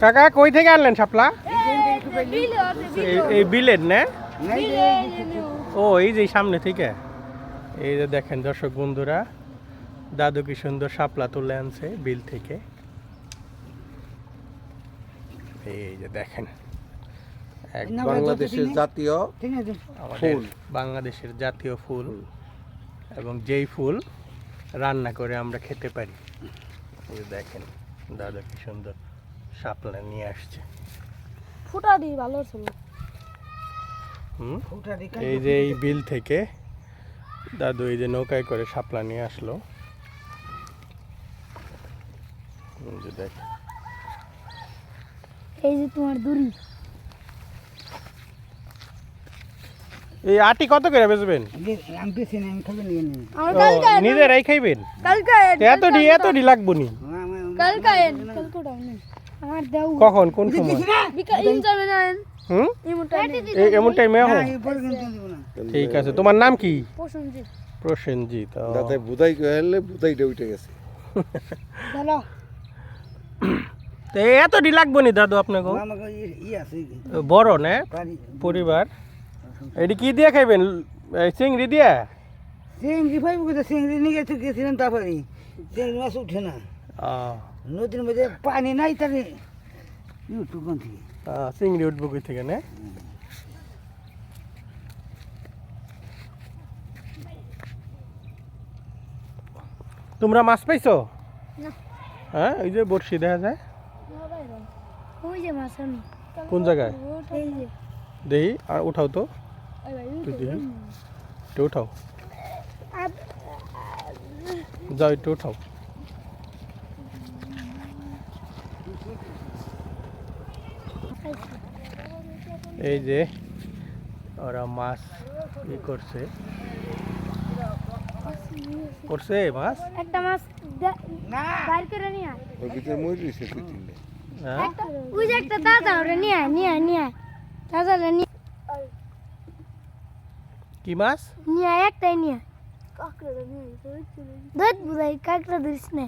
কাকা কই থেকে আনলেন শাপলা? এই বিলের না? ও এই যে সামনে থেকে। এই যে দেখেন দর্শক বন্ধুরা দাদু কি সুন্দর শাপলা তুলে আনছে বিল থেকে। এই যে দেখেন বাংলাদেশের জাতীয় আমাদের ফুল। বাংলাদেশের জাতীয় ফুল এবং যেই ফুল রান্না করে আমরা খেতে পারি। দেখেন দাদা কি সুন্দর শাপলা নিয়ে আসছে। ফুটা দি ভালো ছিল হুম? এই যে এই বিল থেকে দাদু এই যে নৌকায় করে শাপলা নিয়ে আসলো। যে দেখ এই যে তোমার দড়ি। এই আটি কত করে বেচবেন? নিজেরাই খাইবেন? এত ডি এত ডি লাগবো নি। কালকে কালকে ডাউন আমার দেও। কখন কোন সময়? বিকা ইন যাবে না হুম? এই এমন টাইমে ঠিক আছে তোমার নাম কি? প্রসেনজিৎ। যাতে বুধাই গেলে বুধাইটা উঠে গেছে। তো এই এত ডি লাগবো নি দাদু আপনাকে? বড় না? পরিবার? এটি কি দিয়ে খাইবেন এই চিংড়ি দিয়ে চিংড়ি পাইব কোথা চিংড়ি নিয়ে গেছে গেছিলাম তারপরে চিংড়ি মাছ উঠে না আহ, নদীর মধ্যে পানি নাই তারে ইউটিউব থেকে আহ, চিংড়ি উঠবো কই থেকে না তোমরা মাছ পাইছো না। হ্যাঁ ওই যে বড়শি দেখা যায় ওই যে মাছ আমি কোন জায়গায় এই যে দেখি আর উঠাও তো ওই ভাই একটু উঠাও যাও একটু উঠাও এই যে ওরা মাছ ই করছে করছে মাছ একটা মাছ বাইর করে নিয়ে আয়। ওর ভিতরে রয়েছে দুই তিনটে হ্যাঁ ওই যে একটা দাদা ওরে নিয়ে আয়, নিয়ে আয়, নিয়ে আয়। দাদা নিয়ে কি মাছ নিয়ে একটাই নিয়া কাকড়া ধরিস না